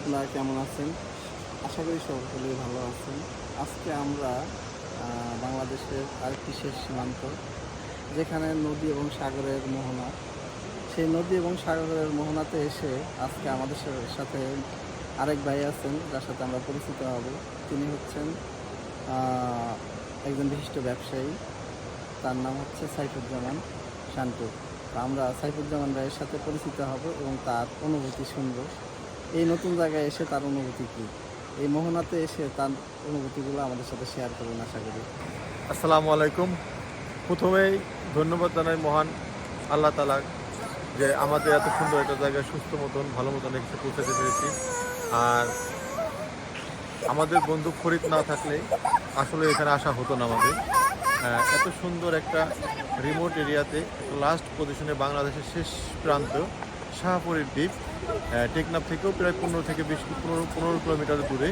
আপনারা কেমন আছেন? আশা করি সকলেই ভালো আছেন। আজকে আমরা বাংলাদেশের আরেকটি শেষ সীমান্ত, যেখানে নদী এবং সাগরের মোহনা। সেই নদী এবং সাগরের মোহনাতে এসে আজকে আমাদের সাথে আরেক ভাই আছেন, যার সাথে আমরা পরিচিত হব। তিনি হচ্ছেন একজন বিশিষ্ট ব্যবসায়ী। তার নাম হচ্ছে সাইফুজ্জামান শান্তু। আমরা সাইফুজ্জামান ভাইয়ের সাথে পরিচিত হব এবং তার অনুভূতি শুনব। এই নতুন জায়গায় এসে তার অনুভূতি কী? এই মোহনাতে এসে তার অনুভূতিগুলো আমাদের সাথে শেয়ার করবেন আশা করি। আসসালামু আলাইকুম। প্রথমেই ধন্যবাদ জানাই মহান আল্লাহ তালা যে আমাদের এত সুন্দর একটা জায়গায় সুস্থ মতন, ভালো মতন এসে পৌঁছাতে পেরেছি। আর আমাদের বন্ধু ফরিদ না থাকলে আসলে এখানে আসা হতো না আমাদের। এত সুন্দর একটা রিমোট এরিয়াতে লাস্ট পজিশনে বাংলাদেশের শেষ প্রান্ত। শাহপুরের দ্বীপ টেকনাফ থেকেও প্রায় পনেরো থেকে বিশ পনেরো পনেরো কিলোমিটার দূরে।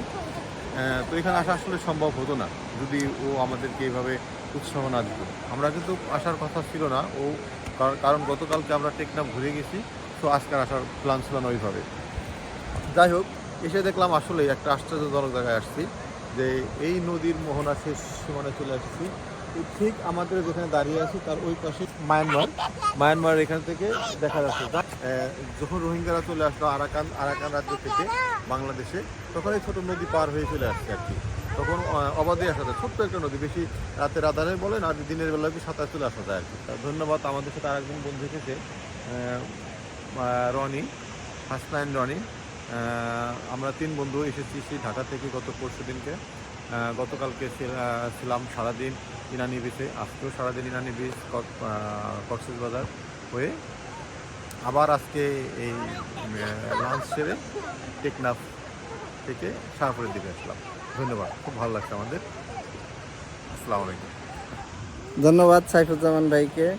তো এখানে আসা আসলে সম্ভব হতো না, যদি ও আমাদেরকে এইভাবে উৎসাহ না দিত। আমরা কিন্তু আসার কথা ছিল না, ও কার- কারণ গতকালকে আমরা টেকনাফ ঘুরে গেছি, তো আজকের আসার প্ল্যান ছিল না ওইভাবে। যাই হোক, এসে দেখলাম আসলে একটা আশ্চর্যজনক জায়গায় আসছি, যে এই নদীর মোহনা শেষ সীমানায় চলে আসছি। ঠিক আমাদের যেখানে দাঁড়িয়ে আছি, তার ওই পাশে মায়ানমার। মায়ানমার এখান থেকে দেখা যাচ্ছে। যখন রোহিঙ্গারা চলে আসলো আরাকান আরাকান রাজ্য থেকে বাংলাদেশে, তখন এই ছোটো নদী পার হয়ে চলে আসছে আর কি। তখন অবাধে আসা যায়। ছোট্ট একটা নদী, বেশি রাতে রাধারে বলেন আর দিনের বেলা কি সাঁতার চলে আসা যায় আর কি। ধন্যবাদ আমাদের সাথে আরেকজন বন্ধু এসেছে রনি, হাসনাইন রনি। আমরা তিন বন্ধু এসেছি সেই ঢাকা থেকে গত পরশু দিনকে গতকালকে ছিল- ছিলাম সারাদিন ইনানি বিচে আজকেও সারাদিন ইনানি বিচ কক্সেস বাজার হয়ে আবার আজকে এই লাঞ্চ সেরে টেকনাফ থেকে শাহপুরের দিকে আসলাম। ধন্যবাদ, খুব ভালো লাগছে আমাদের। আসসালামু আলাইকুম। ধন্যবাদ সাইফুজ্জামান ভাইকে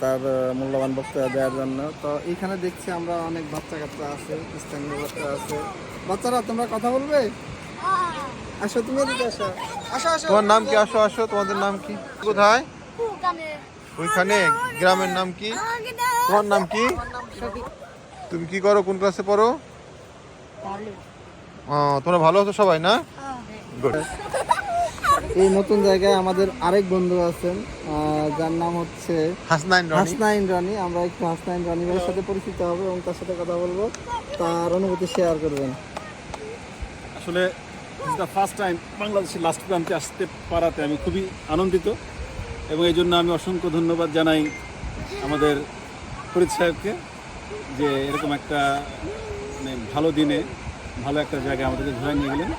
তার মূল্যবান বক্তব্য দেওয়ার জন্য। তো এখানে দেখছি আমরা অনেক বাচ্চা কাচ্চা আছে, স্থানীয় বাচ্চা আছে। বাচ্চারা, তোমরা কথা বলবে? আসো তুমি এদিকে আসো। আসো আসো। তোমার নাম কি? আসো আসো। তোমাদের নাম কি? কোথায়? ওইখানে গ্রামের নাম কি? তোমার নাম কি? তুমি কি করো? কোন ক্লাসে পড়ো? তোমরা ভালো আছো সবাই না? এই নতুন জায়গায় আমাদের আরেক বন্ধু আছেন যার নাম হচ্ছে হাসনাইন রনি। হাসনাইন রানী। আমরা একটু হাসনাইন রানী ভাইয়ের সাথে পরিচিত হব এবং তার সাথে কথা বলব। তার অনুভূতি শেয়ার করবেন। আসলে দিস দ্য ফার্স্ট টাইম বাংলাদেশের লাস্ট প্রান্তে আসতে পারাতে আমি খুবই আনন্দিত এবং এই জন্য আমি অসংখ্য ধন্যবাদ জানাই আমাদের ফরিদ যে এরকম একটা মানে ভালো দিনে ভালো একটা জায়গায় আমাদেরকে ঘুরে নিয়ে গেলেন।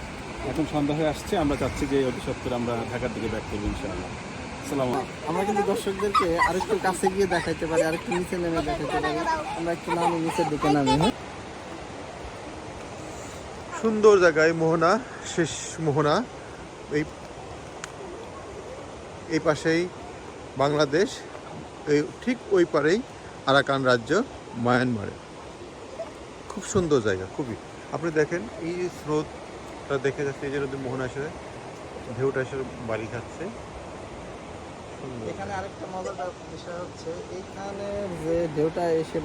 এখন সন্ধ্যা হয়ে আসছে, আমরা চাচ্ছি যে অতি সত্তর আমরা ঢাকার দিকে ব্যাক করব ইনশাআল্লাহ। আমরা কিন্তু দর্শকদেরকে আরেকটু কাছে গিয়ে দেখাইতে পারি, আরেকটু নিচে নেমে দেখাইতে পারি। আমরা একটু নামি নিচের দিকে নামি হ্যাঁ? সুন্দর জায়গায় মোহনা, শেষ মোহনা। এই এই পাশেই বাংলাদেশ, এই ঠিক ওই পারেই আরাকান রাজ্য, মায়ানমারে। খুব সুন্দর জায়গা, খুবই। আপনি দেখেন, এই যে স্রোতটা দেখে যাচ্ছে, এই যে নদী মোহনা এসে ঢেউটা এসে বাড়ি খাচ্ছে। এখানে আরেকটা মজাদার বিষয় হচ্ছে এইখানে যে ঢেউটা এসে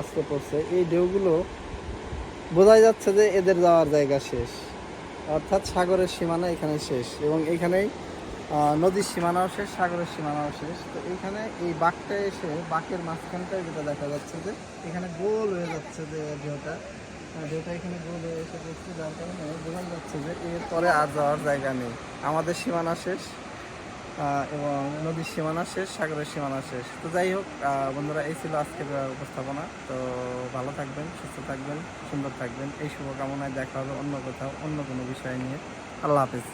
আসতে পড়ছে, এই ঢেউগুলো বোঝাই যাচ্ছে যে এদের যাওয়ার জায়গা শেষ। অর্থাৎ সাগরের সীমানা এখানে শেষ এবং এখানেই নদীর সীমানাও শেষ, সাগরের সীমানাও শেষ। তো এইখানে এই বাঁকটা এসে, বাঘের মাঝখানটায় যেটা দেখা যাচ্ছে যে এখানে গোল হয়ে যাচ্ছে যে ঢেউটা। ঢেউটা এখানে গোল হয়ে এসে পড়ছে, যার কারণে বোঝা যাচ্ছে যে এরপরে আর যাওয়ার জায়গা নেই। আমাদের সীমানা শেষ। এবং নদীর সীমানা শেষ, সাগরের সীমানা শেষ। তো যাই হোক বন্ধুরা, এই ছিল আজকের উপস্থাপনা। তো ভালো থাকবেন, সুস্থ থাকবেন, সুন্দর থাকবেন। এই শুভকামনায় দেখা হবে অন্য কোথাও, অন্য কোনো বিষয় নিয়ে। আল্লাহ হাফিজ।